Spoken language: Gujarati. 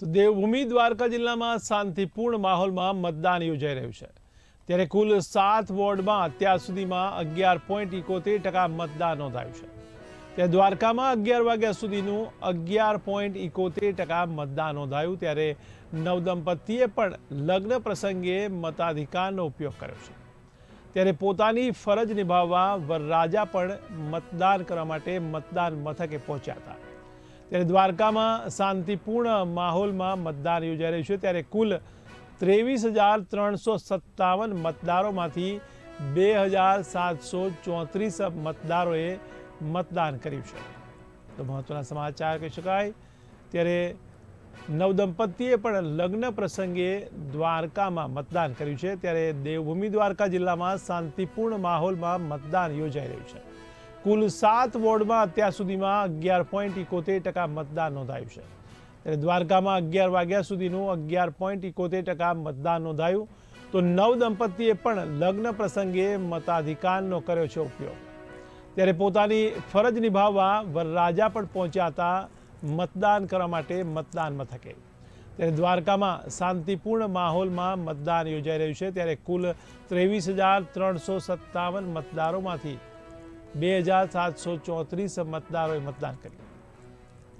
તો દેવભૂમિ દ્વારકા જિલ્લામાં શાંતિપૂર્ણ માહોલમાં મતદાન યોજાઈ રહ્યું છે. ત્યારે કુલ સાત વોર્ડમાં અત્યાર સુધીમાં અગિયાર પોઈન્ટ ઇકોતેર ટકા મતદાન નોંધાયું છે. ત્યારે દ્વારકામાં અગિયાર વાગ્યા સુધીનું અગિયાર પોઈન્ટ ઇકોતેર ટકા મતદાન નોંધાયું. ત્યારે નવદંપતીએ પણ લગ્ન પ્રસંગે મતાધિકારનો ઉપયોગ કર્યો છે. ત્યારે પોતાની ફરજ નિભાવવા વરરાજા પણ મતદાન કરવા માટે મતદાન મથકે પહોંચ્યા હતા. ત્યારે દ્વારકામાં શાંતિપૂર્ણ માહોલમાં મતદાન યોજાઈ રહ્યું છે. ત્યારે કુલ ત્રેવીસ હજાર ત્રણસો સત્તાવન મતદારોમાંથી બે હજાર સાતસો ચોત્રીસ મતદારોએ મતદાન કર્યું છે. તો મહત્વના સમાચાર કહી શકાય. ત્યારે નવદંપતીએ પણ લગ્ન પ્રસંગે દ્વારકામાં મતદાન કર્યું છે. ત્યારે દેવભૂમિ દ્વારકા જિલ્લામાં શાંતિપૂર્ણ માહોલમાં મતદાન યોજાઈ રહ્યું છે. કુલ સાત વોર્ડમાં અત્યાર સુધીમાં અગિયાર પોઈન્ટ ઇકોતેર ટકા મતદાન નોંધાયું છે. ત્યારે દ્વારકામાં અગિયાર વાગ્યા સુધીનું અગિયાર પોઈન્ટ ઇકોતેર ટકા મતદાન નોંધાયું. તો નવ દંપતીએ પણ લગ્ન પ્રસંગે મતાધિકારનો કર્યો છે ઉપયોગ. ત્યારે પોતાની ફરજ નિભાવવા વરરાજા પણ પહોંચ્યા હતા મતદાન કરવા માટે મતદાન મથકે. ત્યારે દ્વારકામાં શાંતિપૂર્ણ માહોલમાં મતદાન યોજાઈ રહ્યું છે. ત્યારે કુલ ત્રેવીસ હજાર ત્રણસો સત્તાવન મતદારોમાંથી બે હજાર સાતસો ચોત્રીસ મતદારોએ મતદાન કર્યું.